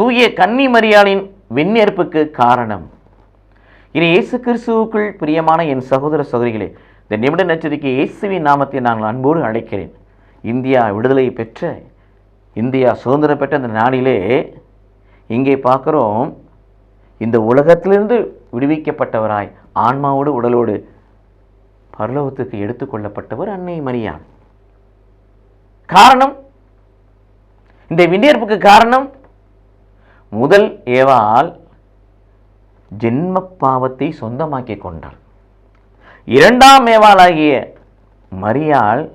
தூய கன்னி மரியாளின் விண்ணேற்புக்கு காரணம். இனி இயேசு கிறிஸ்துவுக்குள் பிரியமான என் சகோதர சகோதரிகளே இந்த நிமிட நச்சரிக்கை இயேசுவின் நாமத்தை நாங்கள் அன்போடு அழைக்கிறேன். இந்தியா விடுதலை பெற்ற இந்தியா சுதந்திரம் பெற்ற அந்த நாளிலே இங்கே பார்க்குறோம் இந்த உலகத்திலிருந்து விடுவிக்கப்பட்டவராய் ஆன்மாவோடு உடலோடு பரலோகத்துக்கு எடுத்துக்கொள்ளப்பட்டவர் அன்னை மரியான் காரணம் இந்த விண்ணேற்புக்கு காரணம் முதல் ஏவாள் ஜென்ம பாவத்தை சொந்தமாக்கி கொண்டாள். இரண்டாம் ஏவாளாகிய மரியாள்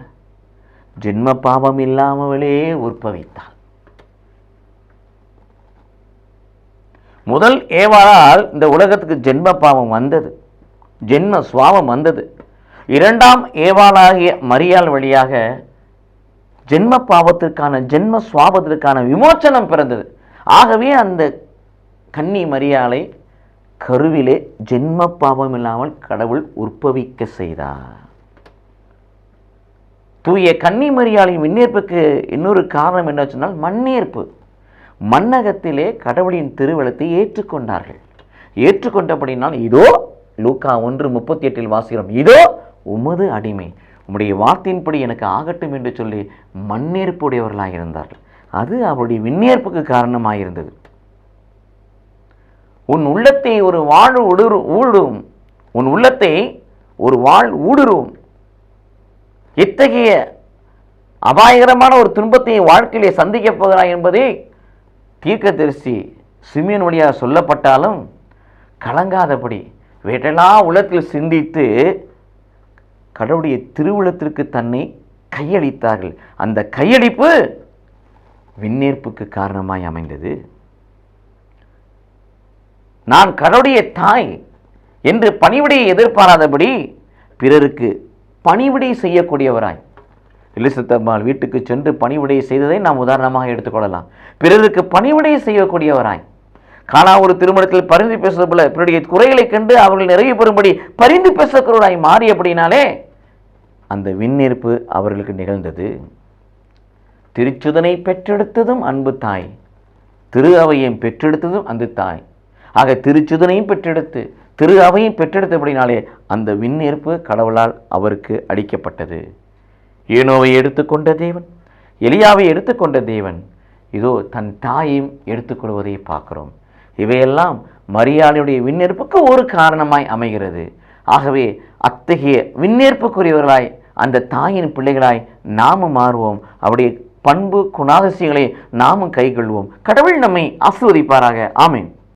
ஜென்ம பாவம் இல்லாமலே உற்பவித்தாள். முதல் ஏவாளால் இந்த உலகத்துக்கு ஜென்ம பாவம் வந்தது. ஜென்ம சுவாபம் வந்தது. இரண்டாம் ஏவாளாகிய மரியாள் வழியாக ஜென்ம பாவத்திற்கான ஜென்ம சுவாபத்திற்கான விமோச்சனம் பிறந்தது. ஆகவே அந்த கன்னி மரியாளை கருவிலே ஜென்ம பாவம் இல்லாமல் கடவுள் உற்பவிக்க செய்தார். தூய கன்னி மரியாளின் விண்ணேற்புக்கு இன்னொரு காரணம் என்ன சொன்னால் மண்ணேற்பு. மண்ணகத்திலே கடவுளின் திருவளத்தை ஏற்றுக்கொண்டார்கள். ஏற்றுக்கொண்டபடினால் இதோ லூக்கா ஒன்று முப்பத்தி எட்டில் வாசிக்கிறோம். இதோ உமது அடிமை. உம்முடைய வார்த்தையின்படி எனக்கு ஆகட்டும் என்று சொல்லி மண்ணேற்புடையவர்களாக இருந்தார்கள் அது அவருடைய விண்ணேற்புக்கு காரணமாக இருந்தது உன் உள்ளத்தை ஒரு வாழ் உடுரு ஊடும் உன் உள்ளத்தை ஒரு வாழ் ஊடுருவும். இத்தகைய அபாயகரமான ஒரு துன்பத்தை வாழ்க்கையிலே சந்திக்கப் போகிறாய் என்பதை தீர்க்கதரிசி சிமியன் வழியாக சொல்லப்பட்டாலும் கலங்காதபடி வேட்டெல்லாம் உள்ளத்தில் சிந்தித்து கடவுளுடைய திருவுளத்திற்கு தன்னை கையளித்தார்கள். அந்த கையளிப்பு விண்ணேற்புக்கு காரணமாய் அமைந்தது. நான் கடவுடைய தாய் என்று பணிவிடையை எதிர்பாராதபடி பிறருக்கு பணிவிடை செய்யக்கூடியவராய். எலிசத்தம்மாள் வீட்டுக்கு சென்று பணிவிடை செய்ததை நாம் உதாரணமாக எடுத்துக்கொள்ளலாம் பிறருக்கு பணிவிடை செய்யக்கூடியவராய். காணா ஒரு திருமணத்தில் பரிந்து பேசுவது போல பிறருடைய குறைகளைக் கண்டு அவர்கள் நிறைவு பெறும்படி பரிந்து பேசக்கூடியவராய் மாறியபடினாலே அந்த விண்ணேற்பு அவர்களுக்கு நிகழ்ந்தது. திருச்சுதனை பெற்றெடுத்ததும் அன்பு தாய். திரு அவையும் பெற்றெடுத்ததும் அந்த தாய். ஆக திருச்சுதனையும் பெற்றெடுத்து திரு அவையும் பெற்றெடுத்தபடினாலே அந்த விண்ணேற்பு கடவுளால் அவருக்கு அளிக்கப்பட்டது ஏனோவை எடுத்துக்கொண்ட தேவன் எலியாவை எடுத்துக்கொண்ட தேவன் இதோ தன் தாயையும் எடுத்துக்கொள்வதை பார்க்கிறோம். இவையெல்லாம் மரியாதையுடைய விண்ணேற்புக்கு ஒரு காரணமாய் அமைகிறது. ஆகவே அத்தகைய விண்ணேற்புக்குரியவர்களாய் அந்த தாயின் பிள்ளைகளாய் நாமும் மாறுவோம். அவருடைய பண்பு குணாதிசயங்களை நாமும் கைகொள்வோம் கடவுள் நம்மை ஆசிர்வதிப்பாராக. ஆமேன்.